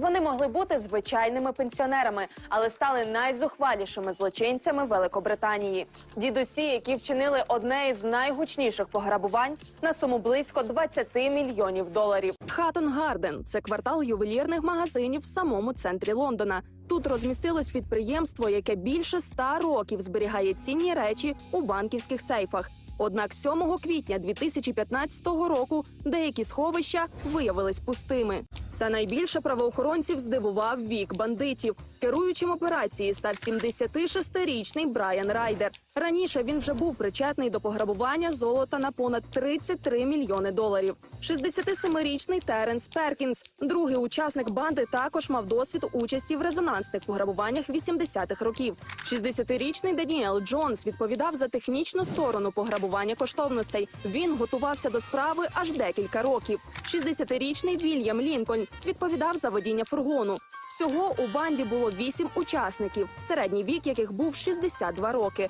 Вони могли бути звичайними пенсіонерами, але стали найзухвалішими злочинцями Великобританії. Дідусі, які вчинили одне із найгучніших пограбувань на суму близько 20 мільйонів доларів. Хаттон Гарден це квартал ювелірних магазинів в самому центрі Лондона. Тут розмістилось підприємство, яке більше ста років зберігає цінні речі у банківських сейфах. Однак 7 квітня 2015 року деякі сховища виявились пустими. Та найбільше правоохоронців здивував вік бандитів. Керуючим операції став 76-річний Брайан Райдер. Раніше він вже був причетний до пограбування золота на понад 33 мільйони доларів. 67-річний Теренс Перкінс, другий учасник банди, також мав досвід участі в резонансних пограбуваннях 80-х років. 60-річний Даніел Джонс відповідав за технічну сторону пограбування коштовностей. Він готувався до справи аж декілька років. 60-річний Вільям Лінкольн відповідав за водіння фургону. Всього у банді було вісім учасників, середній вік яких був 62 роки.